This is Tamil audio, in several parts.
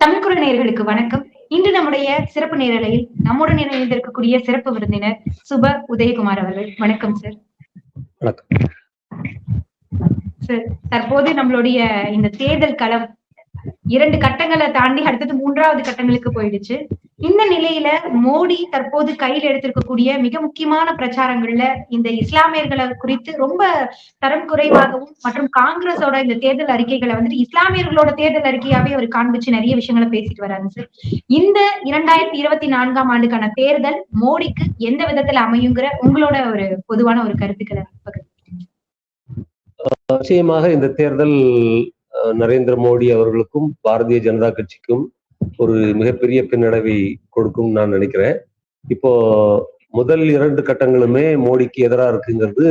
தமிழ்குரல் நேயர்களுக்கு வணக்கம். இன்று நம்முடைய சிறப்பு நேரலையில் நம்முடன் இணைந்திருக்கக்கூடிய சிறப்பு விருந்தினர் சுப உதயகுமார் அவர்கள். வணக்கம் சார் வணக்கம். சார் தற்போது நம்மளுடைய இந்த தேர்தல் களம் இரண்டு கட்டங்களை தாண்டி அடுத்தது மூன்றாவது கட்டங்களுக்கு போயிடுச்சு. இந்த நிலையில மோடி தற்போது கையில் எடுத்திருக்கக்கூடிய மிக முக்கியமான பிரச்சாரங்கள்ல இந்த இஸ்லாமியர்களை குறித்து ரொம்ப தரம் குறைவாகவும் மற்றும் காங்கிரஸோட இந்த தேர்தல் அறிக்கைகளை வந்துட்டு இஸ்லாமியர்களோட தேர்தல் அறிக்கையாவே அவர் காண்பிச்சு நிறைய விஷயங்களை பேசிட்டு வராங்க சார். இந்த இரண்டாயிரத்தி இருபத்தி நான்காம் ஆண்டுக்கான தேர்தல் மோடிக்கு எந்த விதத்துல அமையுங்கிற உங்களோட ஒரு பொதுவான ஒரு கருத்துக்களை நிச்சயமாக இந்த தேர்தல் நரேந்திர மோடி அவர்களுக்கும் பாரதிய ஜனதா கட்சிக்கும் ஒரு மிகப்பெரிய பின்னடைவை கொடுக்கும் நான் நினைக்கிறேன். இப்போ முதல் இரண்டு கட்டங்களுமே மோடிக்கு எதிராக இருக்குங்கிறது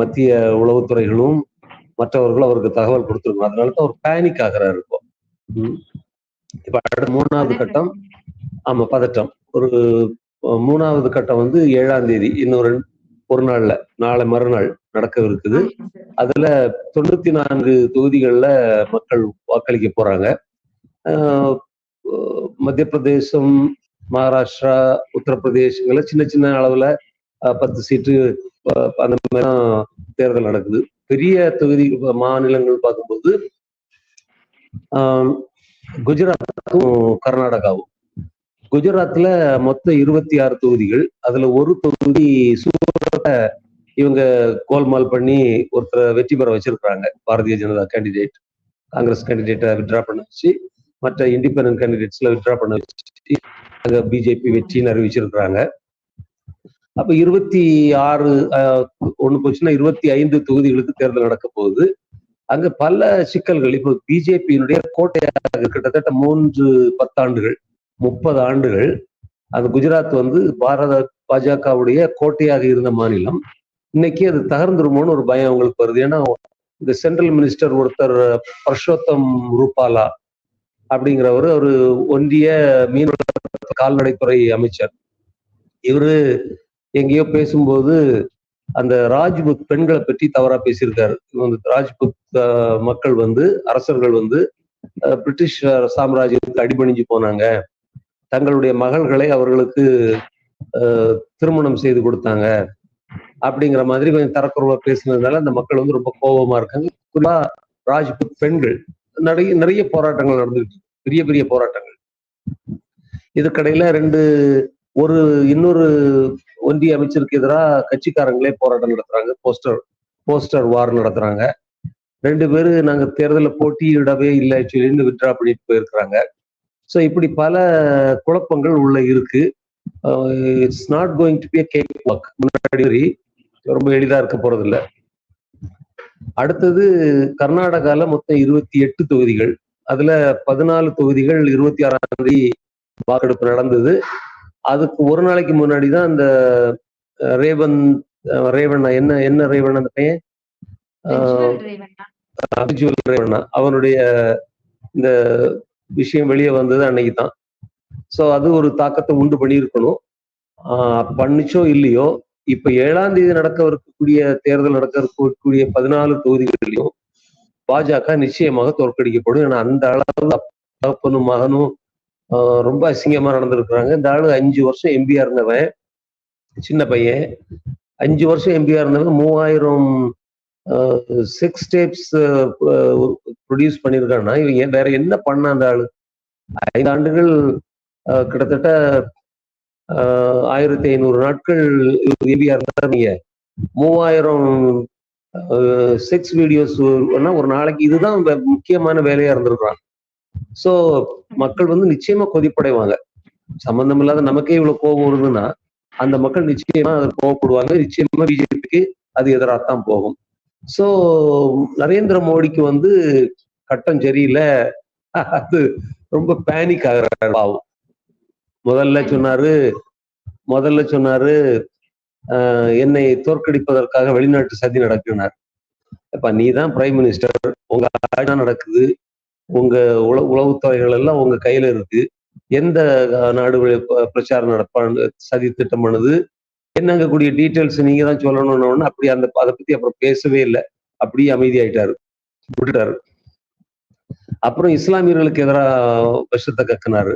மத்திய உளவுத்துறைகளும் மற்றவர்களும் அவருக்கு தகவல் கொடுத்துருக்கணும். அதனால தான் அவர் பேனிக் ஆகிறாரு இப்போ. இப்ப அடுத்த மூணாவது கட்டம் ஆமா பதட்டம். ஒரு மூணாவது கட்டம் வந்து ஏழாம் தேதி இன்னொரு ஒரு நாள்ல நாளை மறுநாள் நடக்கவிருக்குது அதுல தொண்ணூத்தி நான்கு தொகுதிகள்ல மக்கள் வாக்களிக்க போறாங்க. ஆஹ் மத்திய பிரதேசம் மகாராஷ்டிரா உத்தரப்பிரதேசங்கள சின்ன சின்ன அளவுல பத்து சீட்டு அந்த மாதிரிலாம் தேர்தல் நடக்குது. பெரிய தொகுதி மாநிலங்கள் பார்க்கும்போது ஆஹ் குஜராத்தும் கர்நாடகாவும் குஜராத்ல மொத்தம் இருபத்தி ஆறு தொகுதிகள். அதுல ஒரு தொகுதி சூரத்தை இவங்க கோல்மால் பண்ணி ஒருத்தரை வெற்றி பெற வச்சிருக்கிறாங்க. பாரதிய ஜனதா கேண்டிடேட் காங்கிரஸ் கேண்டிடேட்டை வித்ரா பண்ண வச்சு மற்ற இண்டிபெண்டன்ட் கேண்டிடேட்ஸ்ல வித்ரா பண்ண வச்சு அங்க பிஜேபி வெற்றின்னு அறிவிச்சிருக்கிறாங்க. அப்ப இருபத்தி ஆறு ஒண்ணு போச்சுன்னா இருபத்தி ஐந்து தொகுதிகளுக்கு தேர்தல் நடக்க போகுது. அங்க பல சிக்கல்கள். இப்போ பிஜேபியினுடைய கோட்டையாக கிட்டத்தட்ட மூன்று பத்தாண்டுகள். முப்பது ஆண்டுகள் அந்த குஜராத் வந்து பாரத பாஜகவுடைய கோட்டையாக இருந்த மாநிலம். இன்னைக்கு அது தகர்ந்துருமோன்னு ஒரு பயம் அவங்களுக்கு வருது. ஏன்னா இந்த சென்ட்ரல் மினிஸ்டர் ஒருத்தர் பர்ஷோத்தம் ரூபாலா அப்படிங்கிறவர் ஒரு ஒன்றிய மீன்வள கால்நடைத்துறை அமைச்சர். இவரு எங்கேயோ பேசும்போது அந்த ராஜ்புத் பெண்களை பற்றி தவறா பேசியிருக்காரு. இந்த ராஜ்புத் மக்கள் வந்து அரசர்கள் வந்து பிரிட்டிஷ் சாம்ராஜ்யத்துக்கு அடிபணிஞ்சு போனாங்க. தங்களுடைய மகள்களை அவர்களுக்கு திருமணம் செய்து கொடுத்தாங்க. அப்படிங்கிற மாதிரி கொஞ்சம் தரக்குறவா பேசுனதுனால அந்த மக்கள் வந்து ரொம்ப கோபமா இருக்காங்க. குறிப்பா ராஜ்புத் பெண்கள் நிறைய நிறைய போராட்டங்கள் நடந்துகிட்டு பெரிய பெரிய போராட்டங்கள். இதுக்கடையில ரெண்டு ஒரு இன்னொரு ஒன்றிய அமைச்சருக்கு எதிராக கட்சிக்காரங்களே போராட்டம் நடத்துறாங்க. போஸ்டர் போஸ்டர் வார் நடத்துறாங்க. ரெண்டு பேரும் நாங்க தேர்தலில் போட்டியிடவே இல்லை சொல்லின்னு வித்ரா பண்ணிட்டு போயிருக்கிறாங்க. ஸோ இப்படி பல குழப்பங்கள் உள்ள இருக்கு. It's not going to be cakewalk முன்னாடி ரொம்ப எளிதா இருக்க போறது இல்ல அடுத்தது கர்நாடகால மொத்தம் இருபத்தி எட்டு தொகுதிகள். அதுல பதினாலு தொகுதிகள் இருபத்தி ஆறாம் தேதி வாக்கெடுப்பு நடந்தது. அதுக்கு ஒரு நாளைக்கு முன்னாடி தான் அந்த அஹ், ரேவன் அஹ், ரேவண்ணா என்ன என்ன ரேவன் அந்த பையன்? அபிஜுவல் ரேவண்ணா. அவனுடைய இந்த விஷயம் வெளியே வந்தது அன்னைக்கு தான் ஸோ அது ஒரு தாக்கத்தை உண்டு பண்ணியிருக்கணும். பண்ணிச்சோ இல்லையோ இப்ப ஏழாம் தேதி நடக்க இருக்கக்கூடிய தேர்தல் நடக்க இருக்கக்கூடிய பதினாலு தொகுதிகளிலும் பாஜக நிச்சயமாக தோற்கடிக்கப்படும். ஏன்னா அந்த அளவு அப்பனும் மகனும் ரொம்ப அசிங்கமா நடந்திருக்கிறாங்க. இந்த ஆளு அஞ்சு வருஷம் எம்பியா இருந்தவன் சின்ன பையன். அஞ்சு வருஷம் எம்பியா இருந்தவன் மூவாயிரம் சிக்ஸ் டேப்ஸ் ப்ரொடியூஸ் பண்ணியிருக்கான்னா இவன் வேற என்ன பண்ண அந்த ஆளு? ஐந்து ஆண்டுகள் கிட்டத்தட்ட ஆஹ் ஆயிரத்தி ஐநூறு நாட்கள் எம்பியா இருந்தா நீங்க மூவாயிரம் செக்ஸ் வீடியோஸ் ஒரு நாளைக்கு இதுதான் முக்கியமான வேலையா இருந்திருக்கிறான் சோ மக்கள் வந்து நிச்சயமா கொதிப்படைவாங்க. சம்பந்தம் இல்லாத நமக்கே இவ்வளவு கோபம் வருதுன்னா அந்த மக்கள் நிச்சயமா அதை கோவப்படுவாங்க. நிச்சயமா பிஜேபிக்கு அது எதிராகத்தான் போகும். சோ நரேந்திர மோடிக்கு வந்து கட்டம் சரியில்லை. அது ரொம்ப பேனிக் ஆகுறாரு பாவம். முதல்ல சொன்னாரு முதல்ல சொன்னாரு ஆஹ் என்னை தோற்கடிப்பதற்காக வெளிநாட்டு சதி நடக்குனார் அப்ப நீ தான் பிரைம் மினிஸ்டர் உங்க ஆட்சி நடக்குது. உங்க உள உளவுத்துறைகள் எல்லாம் உங்க கையில இருக்கு. எந்த நாடுகளில் பிரச்சாரம் நடப்பான்னு சதி திட்டம் பண்ணுது? என்னங்கக்கூடிய டீட்டெயில்ஸ் நீங்க தான் சொல்லணும்னு அப்படி அந்த அதை பத்தி அப்புறம் பேசவே இல்லை. அப்படியே அமைதியாயிட்டாரு. விட்டுட்டாரு. அப்புறம் இஸ்லாமியர்களுக்கு எதிராக விஷத்தை கக்குனாரு.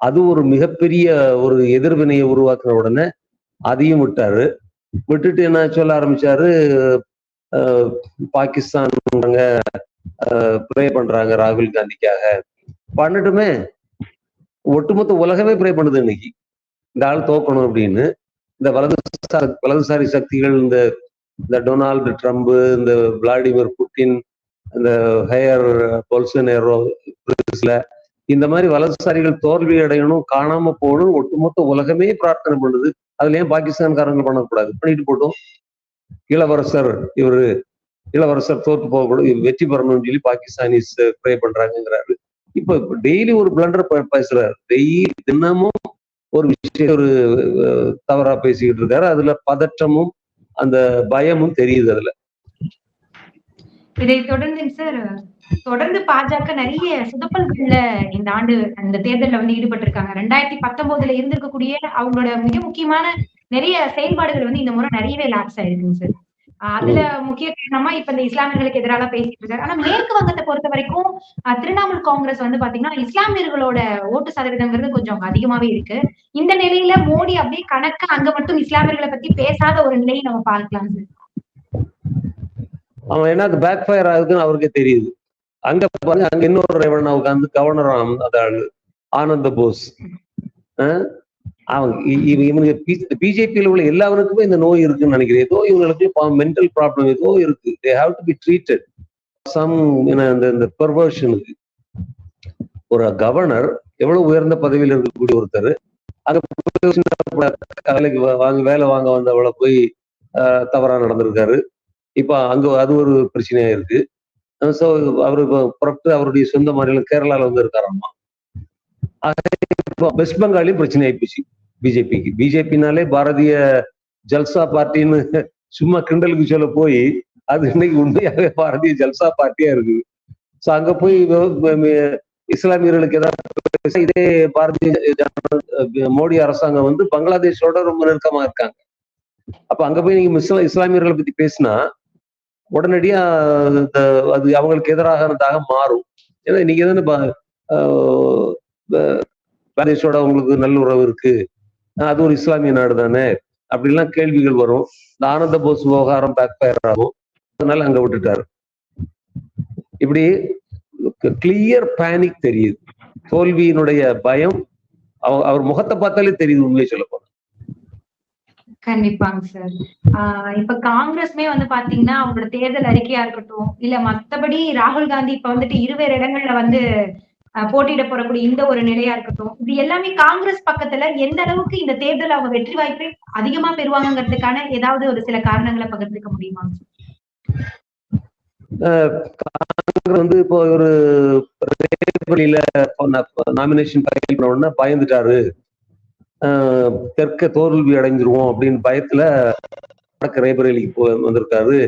அது ஒரு மிகப்பெரிய ஒரு எதிர்வினையை உருவாக்குன உடனே அதையும் விட்டாரு. விட்டுட்டு என்ன சொல்ல ஆரம்பிச்சாரு? பாகிஸ்தான் ப்ரே பண்றாங்க ராகுல் காந்திக்காக. பண்ணட்டுமே. ஒட்டுமொத்த உலகமே ப்ரே பண்ணுது இன்னைக்கு. இந்த ஆள் தோக்கணும் அப்படின்னு. இந்த வலதுசாரி வலதுசாரி சக்திகள் இந்த இந்த டொனால்டு ட்ரம்ப் இந்த விளாடிமிர் புட்டின் இந்த ஹையர் பொல்சனேரோ இந்த மாதிரி வலதுசாரிகள் தோல்வி அடையணும் காணாம போகணும் ஒட்டுமொத்த உலகமே பிரார்த்தனை பண்ணுது. அதுல ஏன் பாகிஸ்தான்காரங்க பண்ணக்கூடாது? பண்ணிட்டு போட்டோம். இளவரசர் இவரு இளவரசர் தோற்று போகக்கூடாது. வெற்றி பெறணும்னு சொல்லி பாகிஸ்தானிஸ் ப்ரே பண்றாங்கங்கிறாரு. இப்ப டெய்லி ஒரு பிளண்டர் பேசுறாரு. டெய்லி தினமும் ஒரு விஷயம் ஒரு தவறா பேசிக்கிட்டு இருக்காரு. அதுல பதற்றமும் அந்த பயமும் தெரியுது அதுல. இதை தொடர்ந்துங்க சார் தொடர்ந்து பாஜக நிறைய சுதப்பல்கள்ல இந்த ஆண்டு அந்த தேர்தல்ல வந்து ஈடுபட்டிருக்காங்க. ரெண்டாயிரத்தி பத்தொன்பதுல இருந்திருக்கக்கூடிய அவங்களோட மிக முக்கியமான நிறைய செயல்பாடுகள் வந்து இந்த முறை நிறையவே லாக்ஸ் ஆயிருக்குங்க சார். அதுல முக்கிய காரணமா இப்ப இந்த இஸ்லாமியர்களுக்கு எதிராக பேசிட்டு இருக்காரு ஆனா மேற்கு வங்கத்தை பொறுத்த வரைக்கும் திரிணாமுல் காங்கிரஸ் வந்து பாத்தீங்கன்னா இஸ்லாமியர்களோட ஓட்டு சதவீதங்கிறது கொஞ்சம் அதிகமாவே இருக்கு. இந்த நிலையில மோடி அப்படியே கணக்கா அங்க மட்டும் இஸ்லாமியர்களை பத்தி பேசாத ஒரு நிலையை நம்ம பார்க்கலாம் சார் அவன் என்ன பேக் ஃபயர் ஆகுதுன்னு அவருக்கே தெரியுது. அங்க பாருங்க அங்க இன்னொரு ரேவண்ணா உட்காந்து கவர்னர் அந்த ஆளு ஆனந்த போஸ். அவங்க இவ- இவனுக்கு பிஜேபியில் உள்ள எல்லாருக்குமே இந்த நோய் இருக்குன்னு நினைக்கிறேன். ஏதோ இவங்களுக்கு மென்டல் ப்ராப்ளம் ஏதோ இருக்கு. They have to be treated some இந்த இந்த பெர்வர்ஷனுக்கு ஒரு கவர்னர் எவ்வளவு உயர்ந்த பதவியில் இருக்கக்கூடிய ஒருத்தர் அங்க போய் வாங்க வேலை வாங்க வந்தவளை போய் அஹ், தவறா நடந்திருக்காரு. இப்ப அங்க அது ஒரு பிரச்சனையா இருக்கு. ஸோ அவரு இப்போ புறப்பட்டு அவருடைய சொந்த மாநிலம் கேரளால வந்து இருக்காராமா? வெஸ்ட் பெங்காலையும் பிரச்சனை ஆயிப்போச்சு. பிஜேபிக்கு. பிஜேபினாலே பாரதிய ஜல்சா பார்ட்டின்னு சும்மா கிண்டலுக்கு சொல்ல போய் அது இன்னைக்கு உண்மையாகவே பாரதிய ஜல்சா பார்ட்டியா இருக்கு ஸோ அங்க போய் இஸ்லாமியர்களுக்கு ஏதாவது பேச இதே பாரதிய மோடி அரசாங்கம் வந்து பங்களாதேஷோட ரொம்ப நெருக்கமா இருக்காங்க. அப்ப அங்க போய் நீங்க இஸ்லா இஸ்லாமியர்களை பத்தி பேசினா உடனடியா இந்த அது அவங்களுக்கு எதிராகனதாக மாறும். ஏன்னா நீங்க தானே பாரிஸோட உங்களுக்கு நல்ல உறவு இருக்கு. அது ஒரு இஸ்லாமிய நாடு தானே? அப்படிலாம் கேள்விகள் வரும். இந்த ஆனந்த போஸ் விவகாரம் பேக் ஃபயர் ஆகும். அதனால அங்க விட்டுட்டாரு. இப்படி கிளியர் பேனிக் தெரியுது. தோல்வியினுடைய பயம் அவ- அவர் முகத்தை பார்த்தாலே தெரியுது உண்மையை சொல்ல போனா. கண்டிப்பாங்க சார் ஆஹ் இப்ப காங்கிரஸ்மே வந்து பாத்தீங்கன்னா அவங்களோட தேர்தல் அறிக்கையா இருக்கட்டும் இல்ல மத்தபடி ராகுல் காந்தி இப்ப வந்துட்டு இருவேறு இடங்கள்ல வந்து போட்டியிட போறக்கூடிய இந்த ஒரு நிலையா இருக்கட்டும். இது எல்லாமே காங்கிரஸ் பக்கத்துல எந்த அளவுக்கு இந்த தேர்தல் அவங்க வெற்றி வாய்ப்பை அதிகமா பெறுவாங்கிறதுக்கான ஏதாவது ஒரு சில காரணங்களை பகிர்ந்துக்க முடியுமா? காங்கிரஸ் வந்து இப்போ ஒரு நாமினேஷன் ஃபைல் பண்ண உடனே பயந்துட்டாரு. ஆஹ் தெற்க தோல்வி அடைஞ்சிருவோம் அப்படின்னு பயத்துல வடக்கு ரேபரேலிக்கு போ வந்திருக்காரு.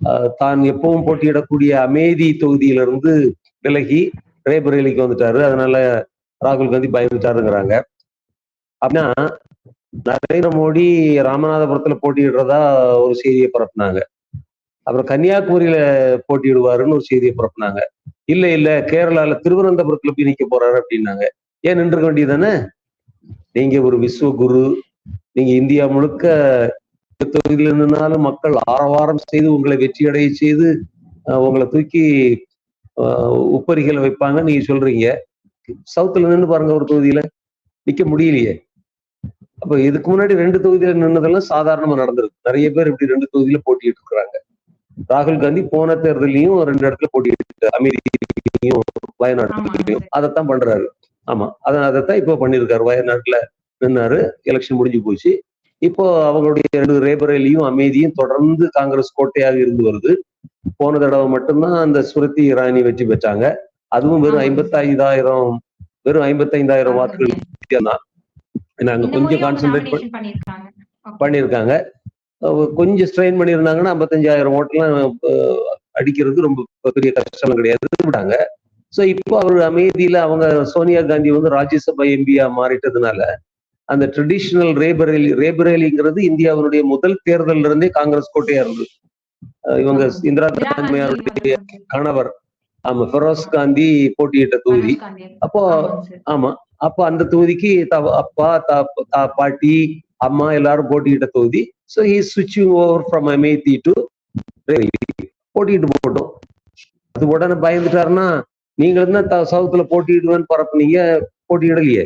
ஆஹ் தான் எப்பவும் போட்டியிடக்கூடிய அமேதி தொகுதியிலிருந்து விலகி ரேபரேலிக்கு வந்துட்டாரு. அதனால ராகுல் காந்தி பயந்துட்டாருங்கிறாங்க. அப்படின்னா நரேந்திர மோடி ராமநாதபுரத்துல போட்டியிடுறதா ஒரு செய்தியை பரப்புனாங்க. அப்புறம் கன்னியாகுமரியில போட்டியிடுவாருன்னு ஒரு செய்தியை பரப்புனாங்க. இல்ல இல்ல கேரளால திருவனந்தபுரத்துல போய் நிக்க போறாரு அப்படின்னாங்க. ஏன் நின்றுக்க வேண்டியதானே நீங்க ஒரு விஸ்வ குரு. நீங்க இந்தியா முழுக்க எந்த தொகுதியில நின்னாலும் மக்கள் ஆரவாரம் செய்து உங்களை வெற்றியடைய செய்து உங்களை தூக்கி உப்பரிகள் வைப்பாங்க. நீங்க சொல்றீங்க. சவுத்துல நின்னு பாருங்க ஒரு தொகுதியில. நிக்க முடியலையே. அப்ப இதுக்கு முன்னாடி ரெண்டு தொகுதியில நின்னதெல்லாம் சாதாரணமா நடந்திருக்கு. நிறைய பேர் இப்படி ரெண்டு தொகுதியில போட்டிட்டு இருக்கிறாங்க. ராகுல் காந்தி போன தேர்தலையும் ரெண்டு இடத்துல போட்டிட்டு அமெரிக்கையும் வயநாட்டுலையும் அதைத்தான் பண்றாரு. ஆமா. அதை அதைத்தான் இப்போ பண்ணியிருக்காரு. வயநாட்டுல நின்னாரு. எலெக்ஷன் முடிஞ்சு போச்சு. இப்போ அவங்களுடைய ரெண்டு ரேபரேலியும் அமைதியும் தொடர்ந்து காங்கிரஸ் கோட்டையாக இருந்து வருது. போன தடவை மட்டும்தான் அந்த சுரத்தி இரானி வெற்றி பெற்றாங்க அதுவும் வெறும். ஐம்பத்தைந்தாயிரம் வெறும் ஐம்பத்தைந்தாயிரம் வாக்குகள் தான் நாங்க கொஞ்சம் கான்சென்ட்ரேட் பண்ணியிருக்காங்க கொஞ்சம் ஸ்ட்ரெயின் பண்ணியிருந்தாங்கன்னா ஐம்பத்தஞ்சாயிரம் ஓட்டெல்லாம் அடிக்கிறது ரொம்ப பெரிய கஷ்டம் கிடையாது விட்டாங்க ஸோ இப்போ அவர் அமைதியில அவங்க சோனியா காந்தி வந்து ராஜ்யசபா எம்பியா மாறிட்டதுனால அந்த ட்ரெடிஷ்னல் ரேபரேலி ரேபரேலிங்கிறது இந்தியாவினுடைய முதல் தேர்தல்ல இருந்தே காங்கிரஸ் கோட்டையா இருந்தது இவங்க இந்திரா இந்திரா காந்தி காந்தி கணவர். ஆமா ஃபெரோஸ் காந்தி போட்டியிட்ட தொகுதி. அப்போ. ஆமா அப்போ அந்த தொகுதிக்கு அப்பா தா- பாட்டி அம்மா எல்லாரும் போட்டியிட்ட தொகுதி. ஸோ ஹி ஸ்விட்சிங் ஓவர் ஃப்ரம் அமேத்தி டு போட்டிட்டு போட்டோம். அது உடனே பயந்துட்டாருன்னா நீங்களும் தான் த- சவுத்துல போட்டியிடுவேன்னு பரப்புனீங்க போட்டியிடலையே.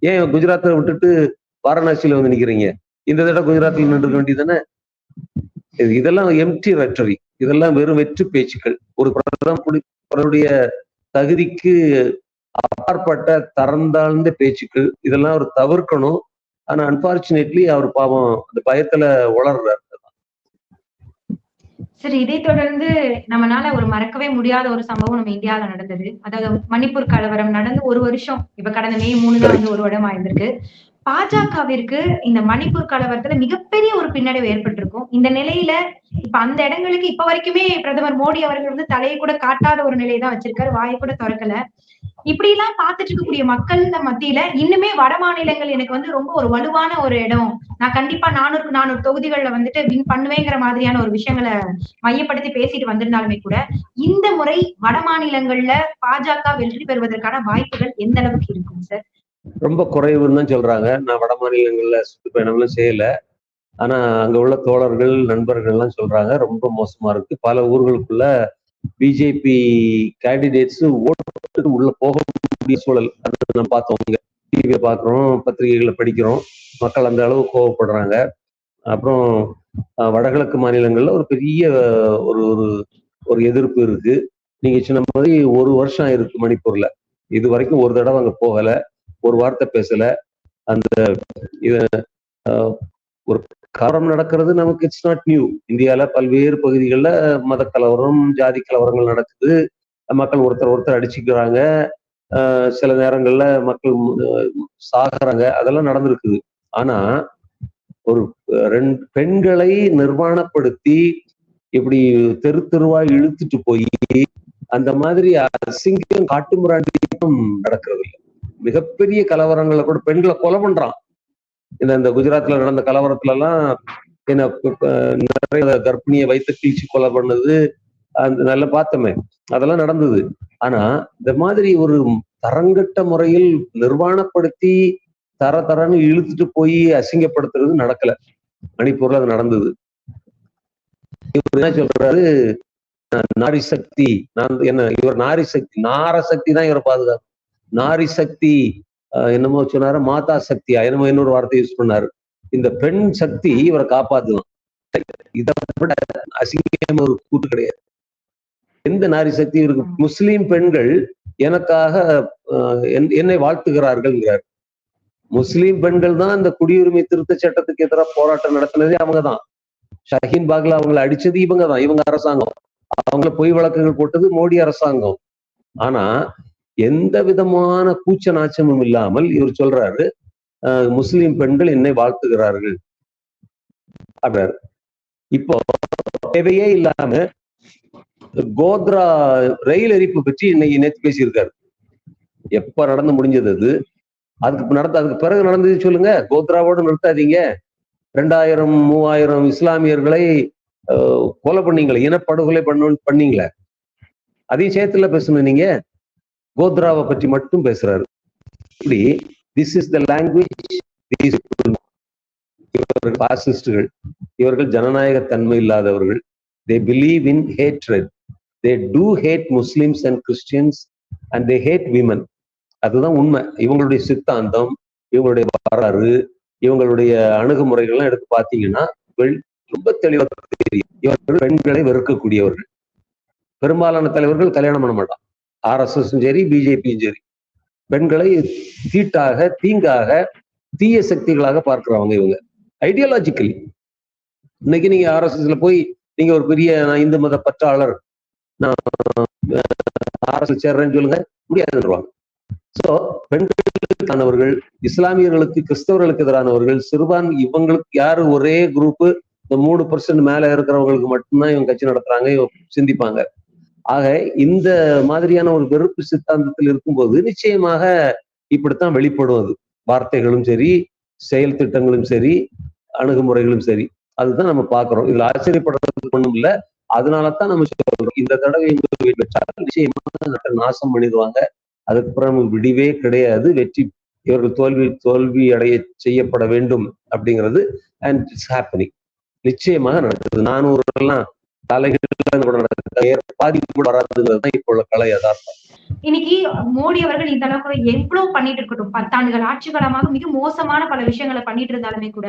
ஏன் குஜராத்தை விட்டுட்டு வாரணாசியில வந்து நிக்கிறீங்க? இந்த தடவை குஜராத்தில் நின்று வேண்டியதானே இதெல்லாம் எம்டி ரெட்டரி இதெல்லாம் வெறும் வெற்று பேச்சுக்கள். ஒரு பிரதமருடைய தகுதிக்கு அப்பாற்பட்ட தரந்தாழ்ந்த பேச்சுக்கள். இதெல்லாம் அவர் தவிர்க்கணும். ஆனா அன்பார்ச்சுனேட்லி அவர் பாவம் அந்த பயத்துல உளர்றாரு. சரி இதை தொடர்ந்து நம்மனால ஒரு மறக்கவே முடியாத ஒரு சம்பவம் நம்ம இந்தியால நடந்தது. அதாவது மணிப்பூர் கலவரம் நடந்து ஒரு வருஷம். இப்ப கடந்த மே மூணு தான் வந்து ஒரு வருடம் ஆயிருந்திருக்கு. பாஜகவிற்கு இந்த மணிப்பூர் கலவரத்துல மிகப்பெரிய ஒரு பின்னடைவு ஏற்பட்டிருக்கும். இந்த நிலையில இப்ப அந்த இடங்களுக்கு இப்ப வரைக்குமே பிரதமர் மோடி அவர்கள் வந்து தலையை கூட காட்டாத ஒரு நிலையை தான் வச்சிருக்காரு. வாயை கூட திறக்கல. இப்படி எல்லாம் பார்த்துட்டு இருக்கக்கூடிய மக்கள் மத்தியில இன்னுமே வட மாநிலங்கள் எனக்கு வந்து ரொம்ப ஒரு வலுவான ஒரு இடம். நான் கண்டிப்பா நானூறு நானூறு தொகுதிகள்ல வந்துட்டு வின் பண்ணுவேங்கிற மாதிரியான ஒரு விஷயங்களை மையப்படுத்தி பேசிட்டு வந்திருந்தாலுமே கூட இந்த முறை வட மாநிலங்கள்ல பாஜக வெற்றி பெறுவதற்கான வாய்ப்புகள் எந்த அளவுக்கு இருக்கும் சார்? ரொம்ப குறைவுன்னு தான் சொல்றாங்க. நான் வட மாநிலங்கள்ல சுற்றுப்பயணம்லாம் செய்யல. ஆனா அங்க உள்ள தோழர்கள் நண்பர்கள் எல்லாம் சொல்றாங்க. ரொம்ப மோசமா இருக்கு. பல ஊர்களுக்குள்ள பிஜேபி கேண்டிடேட்ஸ் ஓட்டு உள்ள போக முடிய சூழல். அது நம்ம பார்த்தோம். டிவியை பார்க்குறோம் பத்திரிகைகளை படிக்கிறோம். மக்கள் அந்த அளவு கோவப்படுறாங்க. அப்புறம் வடகிழக்கு மாநிலங்கள்ல ஒரு பெரிய ஒரு ஒரு ஒரு எதிர்ப்பு இருக்கு. நீங்க சொன்ன மாதிரி ஒரு வருஷம் இருக்கு மணிப்பூர்ல. இது வரைக்கும் ஒரு தடவை அங்க போகல. ஒரு வார்த்தை பேசல. அந்த இத ஒரு கலவரம் நடக்கிறது நமக்கு இட்ஸ் நாட் நியூ இந்தியால பல்வேறு பகுதிகளில் மத கலவரம் ஜாதி கலவரங்கள் நடக்குது. மக்கள் ஒருத்தர் ஒருத்தர் அடிச்சுக்கிறாங்க. அஹ், சில நேரங்கள்ல மக்கள் சாகிறாங்க சாகுறாங்க. அதெல்லாம் நடந்திருக்குது. ஆனா ஒரு ரெண்டு பெண்களை நிர்வாணப்படுத்தி இப்படி தெரு தெருவா இழுத்துட்டு போய் அந்த மாதிரி அசிங்கம் காட்டுமிராண்டியும் நடக்கிறது இல்லை மிகப்பெரிய கலவரங்களை கூட பெண்களை கொலை பண்றான். இந்த இந்த குஜராத்ல நடந்த கலவரத்துல எல்லாம் என்ன நிறைய கர்ப்பிணியை வைத்து கிழிச்சு கொலை பண்ணது அந்த நல்லா பார்த்தோமே. அதெல்லாம் நடந்தது. ஆனா இந்த மாதிரி ஒரு தரங்கட்ட முறையில் நிர்வாணப்படுத்தி தர தரன்னு இழுத்துட்டு போய் அசிங்கப்படுத்துறது நடக்கல. மணிப்பூர்ல அது நடந்தது. இவர் என்ன சொல்றாரு? அஹ் நாரி சக்தி நான் என்ன இவர் நாரி சக்தி நார சக்தி தான் இவரை பாதுகாப்பு நாரி சக்தி என்னமோ சொன்னாரு? மாதா சக்தியா? என்னமோ இன்னொரு வார்த்தை யூஸ் பண்ணாரு. இந்த பெண் சக்தி இவரை காப்பாத்துவான் இதை விட அசிங்கம் ஒரு கூட்டு கிடையாது. எந்த நாரி சக்தி இருக்கு முஸ்லீம் பெண்கள் எனக்காக என்னை வாழ்த்துகிறார்கள்ங்கிறார். முஸ்லீம் பெண்கள் தான் இந்த குடியுரிமை திருத்த சட்டத்துக்கு எதிராக போராட்டம் நடத்தினதே அவங்க தான். ஷஹீன் பாக்ல அவங்களை அடிச்சது இவங்க தான். இவங்க அரசாங்கம். அவங்கள பொய் வழக்குகள் போட்டது மோடி அரசாங்கம். ஆனா எந்த விதமான கூச்ச நாச்சமும் இல்லாமல் இவர் சொல்றாரு முஸ்லிம் பெண்கள் என்னை வாழ்த்துகிறார்கள். அப்படின்னாரு. இப்போ தேவையே இல்லாம கோத்ரா ரயில் எரிப்பு பற்றி இன்னைக்கு நேற்று பேசியிருக்காரு. எப்ப நடந்து முடிஞ்சது அது? அதுக்கு நடந்த அதுக்கு பிறகு நடந்தது சொல்லுங்க. கோத்ராவோட நிறுத்தாதீங்க. ரெண்டாயிரம் மூவாயிரம் இஸ்லாமியர்களை கொலை பண்ணீங்களே இனப்படுகொலை பண்ணு பண்ணீங்களே. அதையும் சேர்த்துல பேசணும் நீங்க. கோத்ராவை பற்றி மட்டும் பேசுறாரு. இப்படி திஸ் இஸ் த லாங்குவேஜ் இவர்கள் பாசிஸ்டுகள் இவர்கள் ஜனநாயக தன்மை இல்லாதவர்கள். They believe in hatred they do hate Muslims and Christians and they hate women அதுதான் உண்மை. இவங்களுடைய சித்தாந்தம் இவங்களுடைய வரலாறு இவங்களுடைய அணுகுமுறைகள்லாம் எடுத்து பார்த்தீங்கன்னா ரொம்ப தெளிவாக தெரியும். இவர்கள் பெண்களை வெறுக்கக்கூடியவர்கள். பெரும்பாலான தலைவர்கள் கல்யாணம் பண்ண மாட்டான் ஆர்எஸ்எஸும் சரி பிஜேபியும் சரி. பெண்களை தீட்டாக தீங்காக தீய சக்திகளாக பார்க்கிறவங்க இவங்க. ஐடியாலஜிக்கலி இன்னைக்கு நீங்க ஆர்எஸ்எஸ்ல போய் நீங்க ஒரு பெரிய நான் இந்து மத பற்றாளர் நான் ஆர்எஸ்எஸ் சேர்றேன்னு சொல்லுங்க முடியாதுன்றவாங்க. ஸோ பெண்களுக்கானவர்கள் இஸ்லாமியர்களுக்கு கிறிஸ்தவர்களுக்கு எதிரானவர்கள் சிறுபான் இவங்களுக்கு யாரு ஒரே குரூப் இந்த மூணு பர்சன்ட் மேல இருக்கிறவங்களுக்கு மட்டும்தான் இவங்க கட்சி நடத்துறாங்க இவங்க சிந்திப்பாங்க. ஆக இந்த மாதிரியான ஒரு வெறுப்பு சித்தாந்தத்தில் இருக்கும்போது நிச்சயமாக இப்படித்தான் வெளிப்படும் அது. வார்த்தைகளும் சரி செயல் திட்டங்களும் சரி அணுகுமுறைகளும் சரி. அதுதான் நம்ம பார்க்கிறோம். இதுல ஆச்சரியப்படுறதுக்கு ஒண்ணும் இல்ல. அதனாலதான் நம்ம சொல்றோம். இந்த தடவை இவங்க வெற்றால் நிச்சயமாக நாட்டை நாசம் பண்ணிடுவாங்க அதுக்கப்புறம் விடிவே கிடையாது. வெற்றி இவர்கள் தோல்வி தோல்வி அடைய செய்யப்பட வேண்டும் அப்படிங்கிறது அண்ட் இட்ஸ் ஹேப்பனிங் நிச்சயமாக நடக்குது. நானூறு எல்லாம் தலைகள் கூட பாதிப்பு கூட வராதுங்கிறது தான் இப்போ உள்ள கலை யதார்த்தம். இன்னைக்கு மோடி அவர்கள் இந்த அளவுக்கு எவ்வளவு பண்ணிட்டு இருக்கட்டும். பத்தாண்டுகள் ஆட்சி காலமாக மிக மோசமான பல விஷயங்களை பண்ணிட்டு இருந்தாலுமே கூட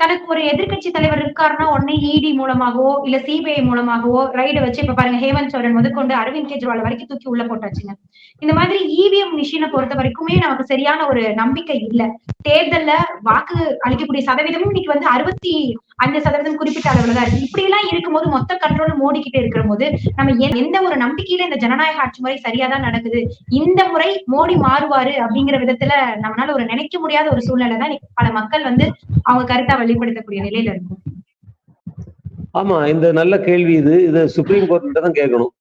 தனக்கு ஒரு எதிர்க்கட்சி தலைவர் இருக்காருன்னா உடனே இடி மூலமாகவோ இல்ல சிபிஐ மூலமாகவோ ரைடு வச்சு இப்ப பாருங்க ஹேமந்த் சோரன் முதற்கொண்டு அரவிந்த் கெஜ்ரிவால் வரைக்கும் தூக்கி உள்ள போட்டாச்சுங்க. இந்த மாதிரி இவிஎம் மிஷினை பொறுத்த வரைக்குமே நமக்கு சரியான ஒரு நம்பிக்கை இல்ல. தேர்தல்ல வாக்கு அளிக்கக்கூடிய சதவீதமும் இன்னைக்கு வந்து அறுபத்தி அஞ்சு சதவீதம் குறிப்பிட்ட அளவுல தான் இருக்கு. இப்படி எல்லாம் இருக்கும்போது மொத்த கண்ட்ரோல் மோடிக்கிட்டே இருக்கிற போது நம்ம எந்த ஒரு நம்பிக்கையில இந்த ஜனநாயக ஆட்சி முறை சரியா தான் நடக்குது? இந்த முறை மோடி மாறுவாரு அப்படிங்கிற விதத்துல நம்மளால ஒரு நினைக்க முடியாத ஒரு சூழ்நிலை தான் பல மக்கள் வந்து அவங்க கருத்தா வெளிப்படுத்தக்கூடிய நிலையில இருக்கும். ஆமா இந்த நல்ல கேள்வி இது. இதை சுப்ரீம் கோர்ட் தான் கேட்கணும்.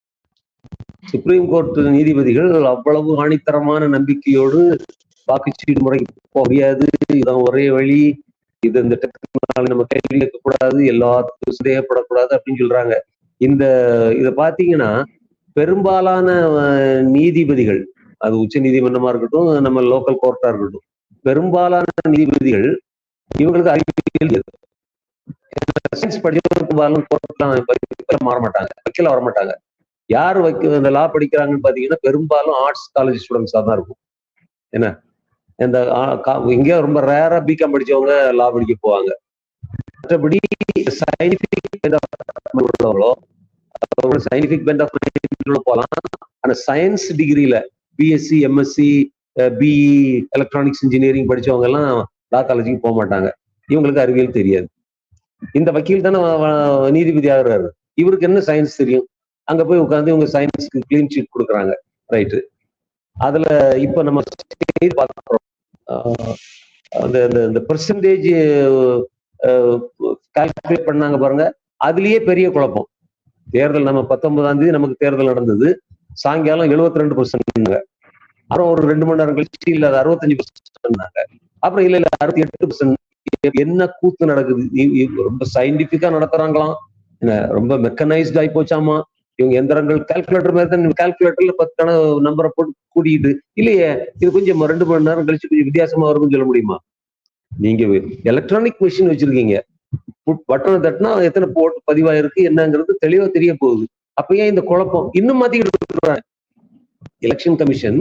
சுப்ரீம் கோர்ட் நீதிபதிகள் அவ்வளவு ஆணித்தரமான நம்பிக்கையோடு வாக்குச்சீட்டு முறைக்கு போக முடியாது இதான் ஒரே வழி. இது இந்த டெக்னாலஜி நம்ம கேள்வி கேட்கக்கூடாது எல்லாத்துக்கும் சந்தேகப்படக்கூடாது அப்படின்னு சொல்றாங்க. இந்த இதை பாத்தீங்கன்னா பெரும்பாலான நீதிபதிகள் அது உச்ச நீதிமன்றமா இருக்கட்டும் நம்ம லோக்கல் கோர்ட்டா இருக்கட்டும் பெரும்பாலான நீதிபதிகள் இவங்களுக்கு அறிவியல் சயின்ஸ் படிச்சவங்க கோர்ட்லாம் மாற மாட்டாங்க வக்கீல வர மாட்டாங்க. யார் வைக்க இந்த லா படிக்கிறாங்கன்னு பாத்தீங்கன்னா பெரும்பாலும் ஆர்ட்ஸ் காலேஜ் ஸ்டூடெண்ட்ஸாக தான் இருக்கும். என்ன? இந்த இங்கே ரொம்ப ரேரா பிகாம் படிச்சவங்க லா படிக்க போவாங்க. மற்றபடி சயின்டிபிக் உள்ளவங்களோ சயின்டிபிக் பெண்ட் ஆஃப் போகலாம். ஆனால் science டிகிரியில BSc MSc BE electronics engineering படிச்சவங்க எல்லாம் லா காலேஜுக்கு போக மாட்டாங்க இவங்களுக்கு அறிவியல் தெரியாது. இந்த வக்கீல் தானே நீதிபதி ஆகுறாரு. இவருக்கு என்ன சயின்ஸ் தெரியும்? அங்க போய் உட்காந்து இவங்க சயின்ஸ்க்கு கிளீன் ஷீட் கொடுக்குறாங்க. ரைட்டு அதுல இப்ப நம்ம பார்க்குறோம் அந்த அந்த- இந்த பெர்சன்டேஜ் கால்குலேட் பண்ணாங்க பாருங்க. அதுலயே பெரிய குழப்பம். தேர்தல் நம்ம பத்தொன்பதாம் தேதி நமக்கு தேர்தல் நடந்தது. சாயங்காலம் 72% ரெண்டு பர்சன்ட் அப்புறம் ஒரு ரெண்டு மணி நேரம் கழிச்சு இல்ல அது அறுபத்தஞ்சு பர்சன்ட் அப்புறம் இல்ல இல்ல அறுபத்தி எட்டு பர்சன்ட் என்ன கூத்து நடக்குது? ரொம்ப சயின்டிபிக்கா நடத்துறாங்களாம். என்ன ரொம்ப மெக்கனைஸ்ட் ஆகி போச்சாமா? இவங்க எந்திரங்கள் கால்குலேட்டர் மாதிரி தான் கால்குலேட்டர்ல பத்தான நம்பரை போட்டு கூட்டிட்டு இல்லையே இது கொஞ்சம் ரெண்டு மணி நேரம் கழிச்சு கொஞ்சம் வித்தியாசமா வரும்னு சொல்ல முடியுமா? நீங்க எலக்ட்ரானிக் மிஷின் வச்சிருக்கீங்க. பட்டனை தட்டினா எத்தனை போட்டு பதிவாயிருக்கு என்னங்கிறது தெளிவா தெரிய போகுது. அப்ப ஏன் இந்த குழப்பம்? இன்னும் மாத்திக்கிட்டு எலெக்ஷன் கமிஷன்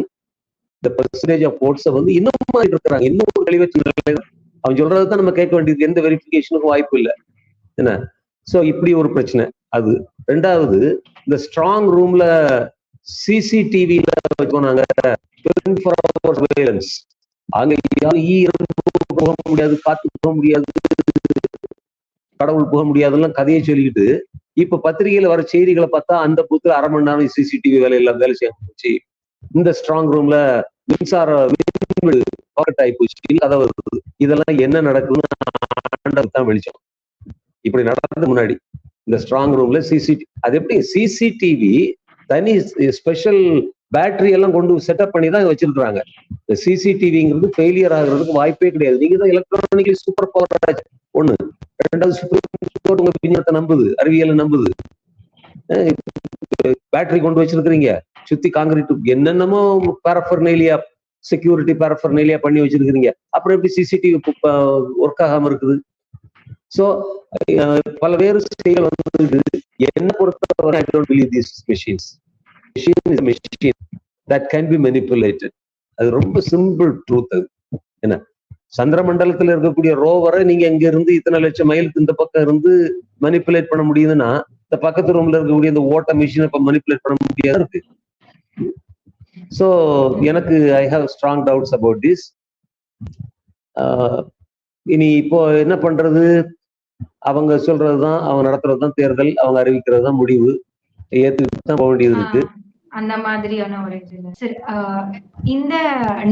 இந்த பர்சன்டேஜ் ஆஃப் ஓட்ஸை வந்து இன்னும் மாத்திட்டு இருக்கிறாங்க. இன்னும் ஒரு தெளிவற்ற அவன் சொல்றதுதான் நம்ம கேட்க வேண்டியது. எந்த வெரிஃபிகேஷனுக்கும் வாய்ப்பு இல்லை. என்ன? சோ இப்படி ஒரு பிரச்சனை. அது. ரெண்டாவது இந்த ஸ்ட்ராங் ரூம்ல சிசிடிவில வச்சுக்கோனாங்க சர்வேலன்ஸ் அங்க போக முடியாது காத்து போக முடியாது கடவுள் போக முடியாதுலாம் கதையை சொல்லிக்கிட்டு இப்ப பத்திரிகையில வர செய்திகளை பார்த்தா அந்த பூத்துல அரை மணி நேரம் சிசிடிவி வேலை எல்லாம் வேலை செய்ய போச்சு. இந்த ஸ்ட்ராங் ரூம்ல மின்சார பாக்கெட் ஆகி போச்சு. கதை வருது இதெல்லாம் என்ன நடக்குதுன்னு தான் வெளிச்சம் இப்படி நடந்தது முன்னாடி. இந்த ஸ்ட்ராங் ரூம்ல சிசிடிவி அது எப்படி? சிசிடிவி தனி ஸ்பெஷல் பேட்டரி எல்லாம் கொண்டு செட்டப் பண்ணி தான் வச்சிருக்காங்க இந்த சிசிடிவிங்கிறது ஃபெயிலியர் ஆகுறதுக்கு வாய்ப்பே கிடையாது. நீங்க தான் எலக்ட்ரானிக்லி சூப்பர் பவர் ஒண்ணு. ரெண்டாவது சுப்ரீம் கோர்ட் உங்க விஞ்ஞானத்தை நம்புது அறிவியலை நம்புது. பேட்டரி கொண்டு வச்சிருக்கிறீங்க. சுத்தி காங்கிரீட் என்னென்னமோ பேரஃபர்னேலியா செக்யூரிட்டி பேரஃபர்னேலியா பண்ணி வச்சிருக்கிறீங்க. அப்புறம் எப்படி சிசிடிவி ஒர்க் ஆகாம இருக்குது? சோ uh, பல்வேறு செய்திகள் வந்து என்ன பொறுத்தவரை I don't believe these machine is machine that can be manipulated அது ரொம்ப சிம்பிள் ட்ரூத் அது. என்ன? சந்திர மண்டலத்துல இருக்கக்கூடிய ரோவரை நீங்க இங்க இருந்து இத்தனை லட்சம் மைலுக்கு இந்த பக்கம் இருந்து மனிப்புலேட் பண்ண முடியுதுன்னா இந்த பக்கத்து ரூம்ல இருக்கக்கூடிய இந்த ஓட்ட மிஷினை இப்ப மனிப்புலேட் பண்ண முடியாது இருக்கு. சோ எனக்கு I have strong doubts about this இனி இப்போ என்ன பண்றது? அவங்க சொல்றதுதான் அவங்க நடத்துறதுதான் தேர்தல் அவங்க அறிவிக்கிறது தான் முடிவு ஏத்துக்கிட்டு தான் போக வேண்டியது இருக்கு. அந்த மாதிரியான ஒரு இது சார் இந்த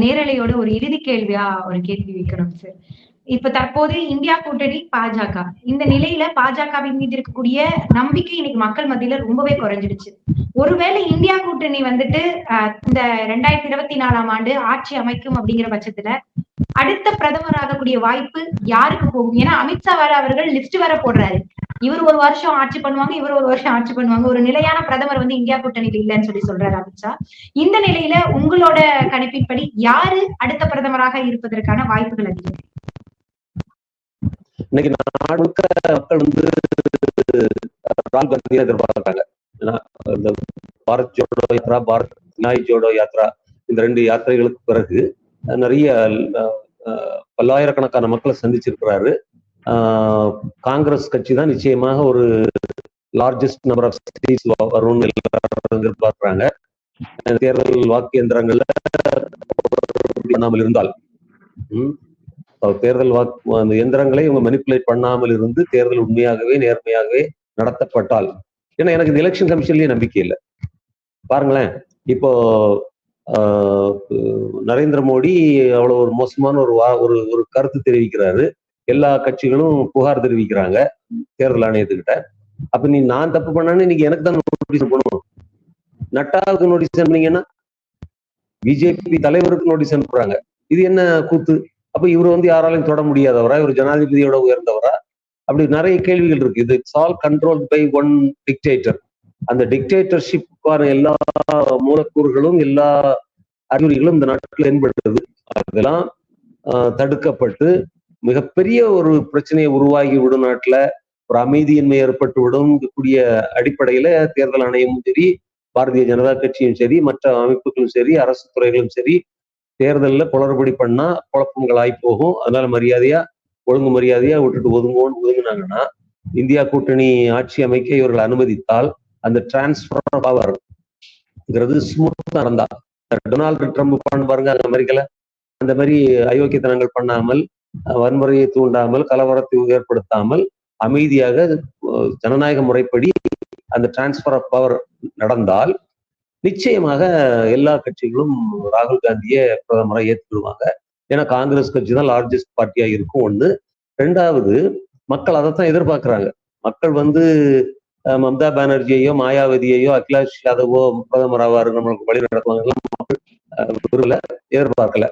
நேரலையோட ஒரு இறுதி கேள்வியா ஒரு கேள்வி வைக்கணும் சார். இப்ப தற்போது இந்தியா கூட்டணி பாஜக. இந்த நிலையில பாஜகவின் மீது இருக்கக்கூடிய நம்பிக்கை இன்னைக்கு மக்கள் மத்தியில ரொம்பவே குறைஞ்சிடுச்சு. ஒருவேளை இந்தியா கூட்டணி வந்துட்டு அஹ் இந்த ரெண்டாயிரத்தி இருபத்தி நாலாம் ஆண்டு ஆட்சி அமைக்கும் அப்படிங்கிற பட்சத்துல அடுத்த பிரதமர் ஆகக்கூடிய வாய்ப்பு யாருக்கு போகும்? ஏன்னா அமித்ஷா வேற அவர்கள் லிஸ்ட் வேற போடுறாரு. இவர் ஒரு வருஷம் ஆட்சி பண்ணுவாங்க இவர் ஒரு வருஷம் ஆட்சி பண்ணுவாங்க. ஒரு நிலையான பிரதமர் வந்து இந்தியா கூட்டணியில் இல்லைன்னு சொல்லி சொல்றாரு அமித்ஷா இந்த நிலையில உங்களோட கணிப்பின்படி யாரு அடுத்த பிரதமராக இருப்பதற்கான வாய்ப்புகள் அதிகம்? இன்னைக்கு நாடு முழுக்க மக்கள் வந்து ராகுல் காந்தியை எதிர்பார்க்கறாங்க. ஏன்னா, இந்த பாரத் ஜோடோ யாத்ரா பாரத் நியாய் ஜோடோ யாத்ரா இந்த ரெண்டு யாத்திரைகளுக்கு பிறகு நிறைய பல்லாயிரக்கணக்கான மக்களை சந்திச்சிருக்கிறாரு. காங்கிரஸ் கட்சி தான் நிச்சயமாக ஒரு லார்ஜஸ்ட் நம்பர் ஆஃப் சீட்ஸ் வரும்னு எல்லாரும் தேர்தல் வாக்கு எந்திரங்கள்ல இருந்தால் தேர்தல் வாக்கு அந்த எந்திரங்களை இவங்க மெனிப்புலேட் பண்ணாமல் இருந்து தேர்தல் உண்மையாகவே நேர்மையாகவே நடத்தப்பட்டால். ஏன்னா எனக்கு இந்த எலெக்ஷன் கமிஷன்லயே நம்பிக்கை இல்லை. பாருங்களேன். இப்போ ஆஹ், நரேந்திர மோடி அவ்வளவு ஒரு மோசமான ஒரு வா- ஒரு ஒரு கருத்து தெரிவிக்கிறாரு. எல்லா கட்சிகளும் புகார் தெரிவிக்கிறாங்க தேர்தல் ஆணையத்துக்கிட்ட. அப்ப நீ நான் தப்பு பண்ணான்னு இன்னைக்கு எனக்கு தான் நோட்டீஸ் பண்ணணும் நட்டாவுக்கு நோட்டீஸ் அனுப்புனீங்கன்னா பிஜேபி தலைவருக்கு நோட்டீஸ் அனுப்புறாங்க. இது என்ன கூத்து? அப்போ இவர் வந்து யாராலையும் தொட முடியாதவரா? இவர் ஜனாதிபதியோட உயர்ந்தவரா? அப்படி நிறைய கேள்விகள் இருக்கு. இது all control by one dictator அந்த டிக்டேட்டர்ஷிப்புக்கான எல்லா மூலக்கூறுகளும் எல்லா அறிகுறிகளும் இந்த நாட்டில் தென்படுது. அதெல்லாம் ஆஹ், தடுக்கப்பட்டு மிகப்பெரிய ஒரு பிரச்சனையை உருவாகி விடும் நாட்டில் ஒரு அமைதியின்மை ஏற்பட்டு விடும் கூடிய அடிப்படையில தேர்தல் ஆணையமும் சரி பாரதிய ஜனதா கட்சியும் சரி மற்ற அமைப்புகளும் சரி அரசு துறைகளும் சரி தேர்தலில் குளறுபடி பண்ணா குழப்பங்கள் ஆகி போகும். அதனால மரியாதையா ஒழுங்கு மரியாதையா விட்டுட்டு ஒதுங்குவோன்னு ஒதுங்குனாங்கன்னா இந்தியா கூட்டணி ஆட்சி அமைக்க இவர்கள் அனுமதித்தால் அந்த டிரான்ஸ்பர் பவர்ங்கிறது ஸ்மூத்தா இருந்தா டொனால்டு ட்ரம்ப் பண்ண பாருங்க அந்த அமெரிக்கால. அந்த மாதிரி அயோக்கியத்தனங்கள் பண்ணாமல் வன்முறையை தூண்டாமல் கலவரத்தை ஏற்படுத்தாமல் அமைதியாக ஜனநாயக முறைப்படி அந்த டிரான்ஸ்பர் ஆஃப் பவர் நடந்தால் நிச்சயமாக எல்லா கட்சிகளும் ராகுல் காந்தியை பிரதமராக ஏற்றுக்கிடுவாங்க ஏன்னா காங்கிரஸ் கட்சி தான் லார்ஜஸ்ட் பார்ட்டியா இருக்கும். ஒண்ணு. ரெண்டாவது மக்கள் அதைத்தான் எதிர்பார்க்கிறாங்க. மக்கள் வந்து மம்தா பானர்ஜியையோ மாயாவதியையோ அகிலாஷ் யாதவோ பிரதமர் ஆவாரு நம்மளுக்கு வழி நடத்துவாங்க எதிர்பார்க்கல.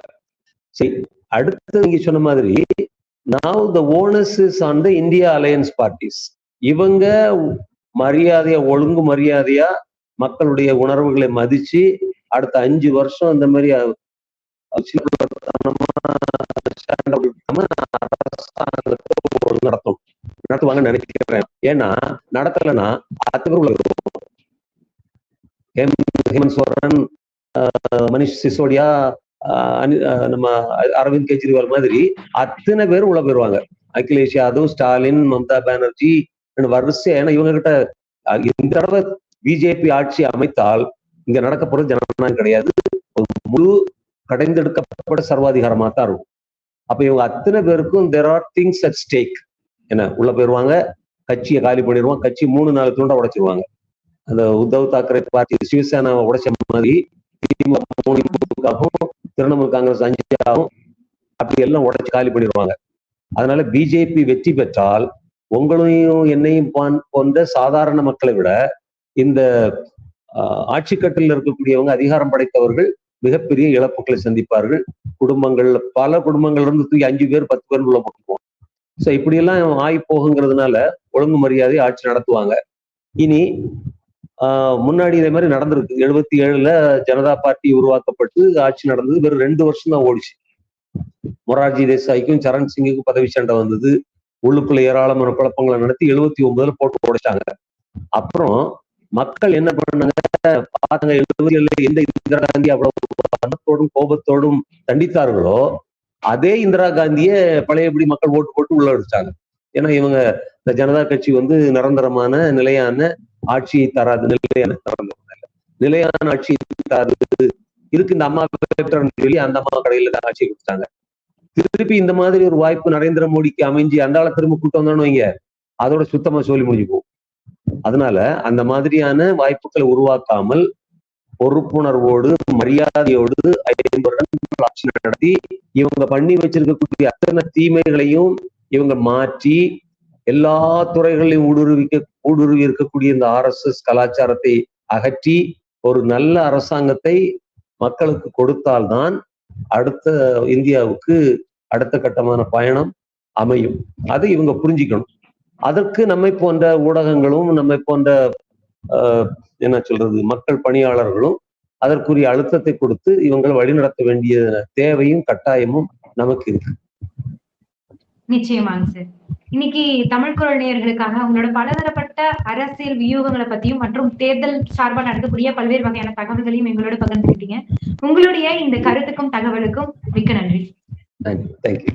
சரி அடுத்து நீங்க சொன்ன மாதிரி now the onus is on India alliance parties இவங்க மரியாதையா ஒழுங்கு மரியாதையா மக்களுடைய உணர்வுகளை மதிச்சு அடுத்த அஞ்சு வருஷம் இந்த மாதிரி நடத்தும். நடத்துவாங்க நினைக்கிறேன். ஏன்னா நடத்தலைன்னா அத்தனை ஹேம் ஹேமந்த் சோரன் ஆஹ், மனிஷ் சிசோடியா ஆஹ், நம்ம அரவிந்த் கெஜ்ரிவால் மாதிரி அத்தனை பேரும் உள்ள போயிருவாங்க. அகிலேஷ் யாதவ் ஸ்டாலின் மம்தா பானர்ஜி வரிசை ஏன்னா இவங்க கிட்ட இந்த தடவை பிஜேபி ஆட்சி அமைத்தால் இங்க நடக்க போறது ஜனநாயகம் கிடையாது. முழு கடைந்தெடுக்கப்பட்ட சர்வாதிகாரமா தான் இருக்கும். அப்ப இவங்க அத்தனை பேருக்கும் there are things at stake என்ன உள்ள போயிருவாங்க கட்சியை காலி பண்ணிடுவாங்க கட்சி மூணு நாலு துண்டா உடைச்சிருவாங்க. அந்த உத்தவ் தாக்கரே பார்ட்டி சிவசேனாவை உடைச்ச மாதிரி திமுகவும் திரிணாமுல் காங்கிரஸ் அஞ்சாகவும் அப்படி எல்லாம் உடைச்சு காலி பண்ணிடுவாங்க. அதனால பிஜேபி வெற்றி பெற்றால் உங்களையும் என்னையும் போன்ற சாதாரண மக்களை விட இந்த ஆஹ், ஆட்சி கட்டில் இருக்கக்கூடியவங்க அதிகாரம் படைத்தவர்கள் மிகப்பெரிய இழப்புகளை சந்திப்பார்கள். குடும்பங்கள் பல குடும்பங்கள்ல இருந்து தூக்கி அஞ்சு பேர் பத்து பேர் உள்ள போட்டுக்குவோம் ஸோ இப்படியெல்லாம் ஆய் போகுங்கிறதுனால ஒழுங்கு மரியாதை ஆட்சி நடத்துவாங்க. இனி ஆஹ், முன்னாடி இதே மாதிரி நடந்திருக்கு. எழுபத்தி ஏழுல ஜனதா பார்ட்டி உருவாக்கப்பட்டு ஆட்சி நடந்தது. வெறும் ரெண்டு வருஷம் தான் ஓடிச்சு. மொரார்ஜி தேசாய்க்கும் சரண் சிங்குக்கும் பதவி சண்டை வந்தது. உள்ளுக்குள்ள ஏராளமான குழப்பங்களை நடத்தி எழுபத்தி ஒன்பதுல போட்டு உடைச்சாங்க. அப்புறம் மக்கள் என்ன பண்ணாங்க? பார்த்தாங்க எழுபத்தி எந்த இந்திரா காந்தி அவ்வளவு கோபத்தோடும் தண்டித்தார்களோ அதே இந்திரா காந்தியை பழையபடி மக்கள் ஓட்டு போட்டு உள்ள அடிச்சாங்க ஏன்னா இவங்க இந்த ஜனதா கட்சி வந்து நிரந்தரமான நிலையான ஆட்சியை தராது நிலையான இல்ல. நிலையான ஆட்சியை தராது. இருக்கு இந்த அம்மா சொல்லி அந்த அம்மா கடையில தான் ஆட்சி கொடுத்தாங்க. திருப்பி இந்த மாதிரி ஒரு வாய்ப்பு நரேந்திர மோடிக்கு அமைஞ்சு அந்த ஆளை திரும்ப கூட்டம் வந்தான்னு வைங்க அதோட சுத்தமா சொல்லி முடிஞ்சு போகும். அதனால அந்த மாதிரியான வாய்ப்புகளை உருவாக்காமல் பொறுப்புணர்வோடு மரியாதையோடு ஐந்து வருடங்கள் ஆட்சி நடத்தி இவங்க பண்ணி வச்சிருக்கக்கூடிய அத்தனை தீமைகளையும் இவங்க மாற்றி எல்லா துறைகளையும் ஊடுருவிக்க ஊடுருவி இருக்கக்கூடிய இந்த ஆர்எஸ்எஸ் கலாச்சாரத்தை அகற்றி ஒரு நல்ல அரசாங்கத்தை மக்களுக்கு கொடுத்தால்தான் அடுத்த இந்தியாவுக்கு அடுத்த கட்டமான பயணம் அமையும். அதை இவங்க புரிஞ்சுக்கணும். அதற்கு நம்மை போன்ற ஊடகங்களும் நம்மை போன்ற என்ன சொல்றது மக்கள் பணியாளர்களும் அதற்குரிய அழுத்தத்தை கொடுத்து இவங்களை வழிநடத்த வேண்டிய தேவையும் கட்டாயமும் நமக்கு இருக்கு. நிச்சயமாங்க சார். இன்னைக்கு தமிழ் குரல் நேயர்களுக்காக உங்களோட பலதரப்பட்ட அரசியல் வியூகங்களை பத்தியும் மற்றும் தேர்தல் சார்பா நடக்கக்கூடிய பல்வேறு வகையான தகவல்களையும் எங்களோட பகிர்ந்துக்கிட்டீங்க உங்களுடைய இந்த கருத்துக்கும் தகவலுக்கும் மிக்க நன்றி. தேங்க்யூ